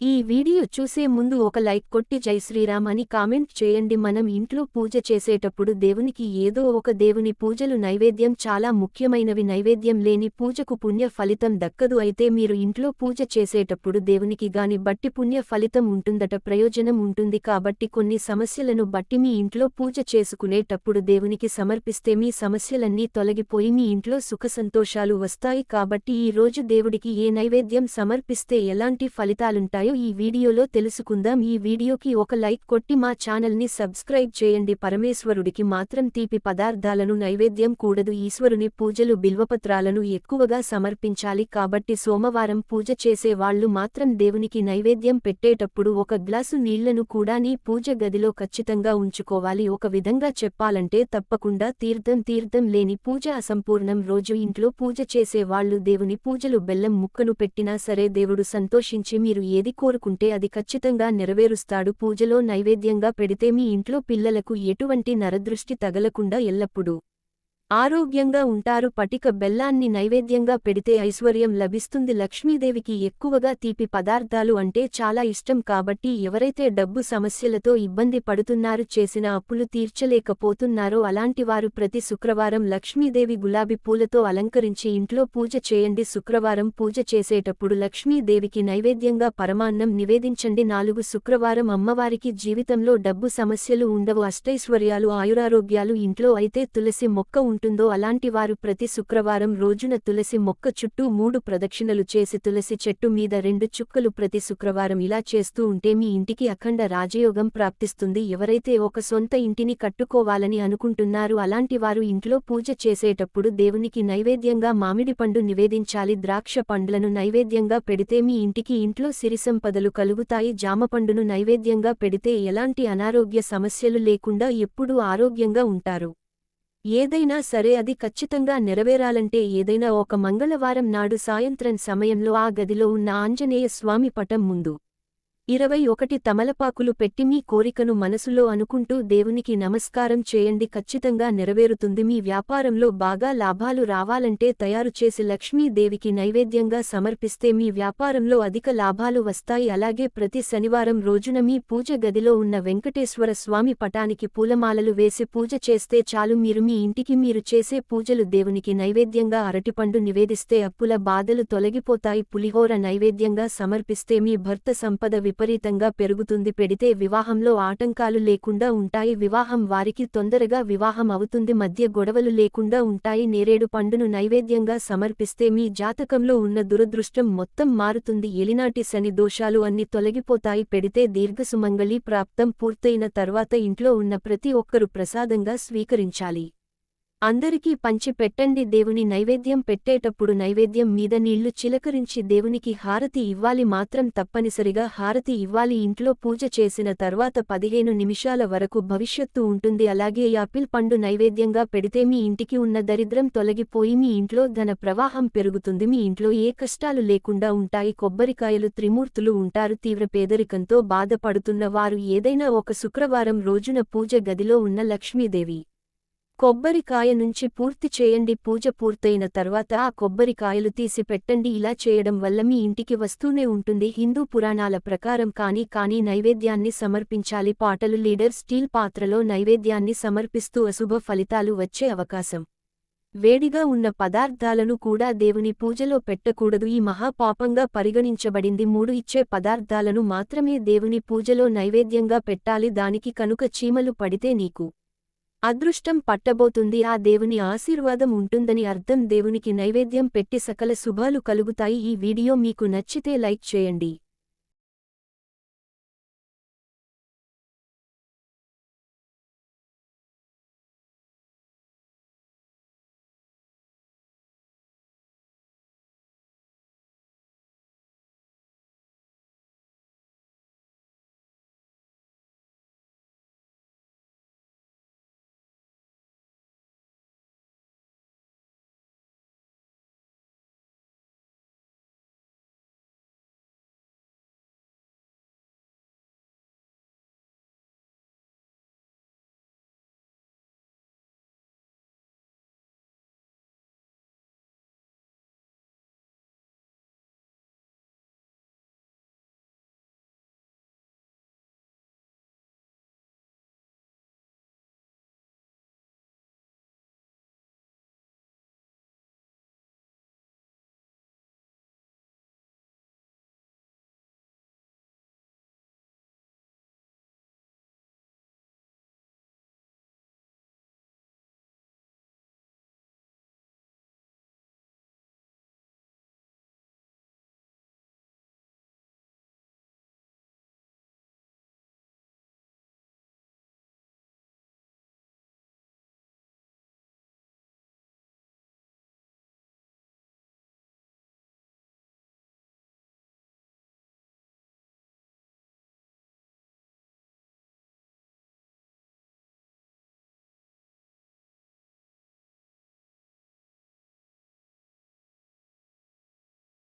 ఈ వీడియో చూసే ముందు ఒక లైక్ కొట్టి జై శ్రీరామ్ అని కామెంట్ చేయండి. మనం ఇంట్లో పూజ చేసేటప్పుడు దేవునికి ఏదో ఒక దేవుని పూజలు నైవేద్యం చాలా ముఖ్యమైనవి. నైవేద్యం లేని పూజకు పుణ్య ఫలితం దక్కదు. అయితే మీరు ఇంట్లో పూజ చేసేటప్పుడు దేవునికి గాని బట్టి పుణ్య ఫలితం ఉంటుందట ప్రయోజనం ఉంటుంది. కాబట్టి కొన్ని సమస్యలను బట్టి మీ ఇంట్లో పూజ చేసుకునేటప్పుడు దేవునికి సమర్పిస్తే మీ సమస్యలన్నీ తొలగిపోయి మీ ఇంట్లో సుఖ సంతోషాలు వస్తాయి. కాబట్టి ఈ రోజు దేవుడికి ఏ నైవేద్యం సమర్పిస్తే ఎలాంటి ఫలితాలుంటాయో ఈ వీడియోలో తెలుసుకుందాం. ఈ వీడియోకి ఒక లైక్ కొట్టి మా ఛానల్ని సబ్స్క్రైబ్ చేయండి. పరమేశ్వరుడికి మాత్రం తీపి పదార్థాలను నైవేద్యం కూడదు. ఈశ్వరుని పూజలు బిల్వపత్రాలను ఎక్కువగా సమర్పించాలి. కాబట్టి సోమవారం పూజ చేసే వాళ్ళు మాత్రం దేవునికి నైవేద్యం పెట్టేటప్పుడు ఒక గ్లాసు నీళ్ళను కూడా నీ పూజ గదిలో ఖచ్చితంగా ఉంచుకోవాలి. ఒక విధంగా చెప్పాలంటే తప్పకుండా తీర్థం తీర్థం లేని పూజ అసంపూర్ణం. రోజు ఇంట్లో పూజ చేసే వాళ్ళు దేవుని పూజలు బెల్లం ముక్కను పెట్టినా సరే దేవుడు సంతోషించి మీరు ఏది కోరుకుంటే అది ఖచ్చితంగా నెరవేరుస్తాడు. పూజలో నైవేద్యంగా పెడితే మీ ఇంట్లో పిల్లలకు ఎటువంటి నరదృష్టి తగలకుండా ఎల్లప్పుడూ ఆరోగ్యంగా ఉంటారు. పటిక బెల్లాన్ని నైవేద్యంగా పెడితే ఐశ్వర్యం లభిస్తుంది. లక్ష్మీదేవికి ఎక్కువగా తీపి పదార్థాలు అంటే చాలా ఇష్టం. కాబట్టి ఎవరైతే డబ్బు సమస్యలతో ఇబ్బంది పడుతున్నారు చేసిన అప్పులు తీర్చలేకపోతున్నారో అలాంటివారు ప్రతి శుక్రవారం లక్ష్మీదేవి గులాబీ పూలతో అలంకరించి ఇంట్లో పూజ చేయండి. శుక్రవారం పూజ చేసేటప్పుడు లక్ష్మీదేవికి నైవేద్యంగా పరమాన్నం నివేదించండి. నాలుగు శుక్రవారం అమ్మవారికి జీవితంలో డబ్బు సమస్యలు ఉండవు. అష్టైశ్వర్యాలు ఆయురారోగ్యాలు ఇంట్లో అయితే తులసి మొక్క ఉంటుందో అలాంటివారు ప్రతి శుక్రవారం రోజున తులసి మొక్క చుట్టూ మూడు ప్రదక్షిణలు చేసి తులసి చెట్టు మీద రెండు చుక్కలు ప్రతి శుక్రవారం ఇలా చేస్తూ ఉంటే మీ ఇంటికి అఖండ రాజయోగం ప్రాప్తిస్తుంది. ఎవరైతే ఒక సొంత ఇంటిని కట్టుకోవాలని అనుకుంటున్నారు అలాంటి వారు ఇంట్లో పూజ చేసేటప్పుడు దేవునికి నైవేద్యంగా మామిడి పండు నివేదించాలి. ద్రాక్ష పండ్లను నైవేద్యంగా పెడితే మీ ఇంటికి ఇంట్లో సిరిసంపదలు కలుగుతాయి. జామపండును నైవేద్యంగా పెడితే ఎలాంటి అనారోగ్య సమస్యలు లేకుండా ఎప్పుడూ ఆరోగ్యంగా ఉంటారు. ఏదైనా సరే అది ఖచ్చితంగా నెరవేరాలంటే ఏదైనా ఒక మంగళవారం నాడు సాయంత్రం సమయంలో ఆ గదిలో ఉన్న ఆంజనేయ స్వామి పటం ముందు. ఇరవై ఒకటి తమలపాకులు పెట్టి మీ కోరికను మనసులో అనుకుంటూ దేవునికి నమస్కారం చేయండి. ఖచ్చితంగా నెరవేరుతుంది. మీ వ్యాపారంలో బాగా లాభాలు రావాలంటే తయారు చేసి లక్ష్మీదేవికి నైవేద్యంగా సమర్పిస్తే మీ వ్యాపారంలో అధిక లాభాలు వస్తాయి. అలాగే ప్రతి శనివారం రోజున మీ పూజ గదిలో ఉన్న వెంకటేశ్వర స్వామి పటానికి పూలమాలలు వేసి పూజ చేస్తే చాలు. మీరు మీ ఇంటికి మీరు చేసే పూజలు దేవునికి నైవేద్యంగా అరటిపండు నివేదిస్తే అప్పుల బాధలు తొలగిపోతాయి. పులిహోర నైవేద్యంగా సమర్పిస్తే మీ భర్త సంపద విపరీతంగా పెరుగుతుంది. పెడితే వివాహంలో ఆటంకాలు లేకుండా ఉంటాయి. వివాహం వారికి తొందరగా వివాహం అవుతుంది. మధ్య గొడవలు లేకుండా ఉంటాయి. నేరేడు పండును నైవేద్యంగా సమర్పిస్తే మీ జాతకంలో ఉన్న దురదృష్టం మొత్తం మారుతుంది. ఎలినాటి శని దోషాలు అన్ని తొలగిపోతాయి. పెడితే దీర్ఘసుమంగళి ప్రాప్తం పూర్తయిన తర్వాత ఇంట్లో ఉన్న ప్రతి ఒక్కరూ ప్రసాదంగా స్వీకరించాలి. అందరికీ పంచి పెట్టండి. దేవుని నైవేద్యం పెట్టేటప్పుడు నైవేద్యం మీద నీళ్ళు చిలకరించి దేవునికి హారతి ఇవ్వాలి మాత్రం తప్పనిసరిగా హారతి ఇవ్వాలి. ఇంట్లో పూజ చేసిన తర్వాత పదిహేను నిమిషాల వరకు భవిష్యత్తు ఉంటుంది. అలాగే యాపిల్ పండు నైవేద్యంగా పెడితే మీ ఇంటికి ఉన్న దరిద్రం తొలగిపోయి మీ ఇంట్లో ధన ప్రవాహం పెరుగుతుంది. మీ ఇంట్లో ఏ కష్టాలు లేకుండా ఉంటాయి. కొబ్బరికాయలు త్రిమూర్తులు ఉంటారు. తీవ్ర పేదరికంతో బాధపడుతున్న వారు ఏదైనా ఒక శుక్రవారం రోజున పూజ గదిలో ఉన్న లక్ష్మీదేవి కొబ్బరికాయ నుంచి పూర్తి చేయండి. పూజ పూర్తయిన తర్వాత ఆ కొబ్బరికాయలు తీసి పెట్టండి ఇలా చేయడం వల్ల మీ ఇంటికి వస్తూనే ఉంటుంది. హిందూ పురాణాల ప్రకారం కానీ కానీ నైవేద్యాన్ని సమర్పించాలి. పాటలు లీడర్ స్టీల్ పాత్రలో నైవేద్యాన్ని సమర్పిస్తూ అశుభ ఫలితాలు వచ్చే అవకాశం. వేడిగా ఉన్న పదార్థాలను కూడా దేవుని పూజలో పెట్టకూడదు. ఈ మహాపాపంగా పరిగణించబడింది. మూడు ఇచ్చే పదార్థాలను మాత్రమే దేవుని పూజలో నైవేద్యంగా పెట్టాలి. దానికి కనుక చీమలు పడితే నీకు అదృష్టం పట్టబోతుంది. ఆ దేవుని ఆశీర్వాదం ఉంటుందని అర్థం దేవునికి నైవేద్యం పెట్టి సకల శుభాలు కలుగుతాయి. ఈ వీడియో మీకు నచ్చితే లైక్ చేయండి.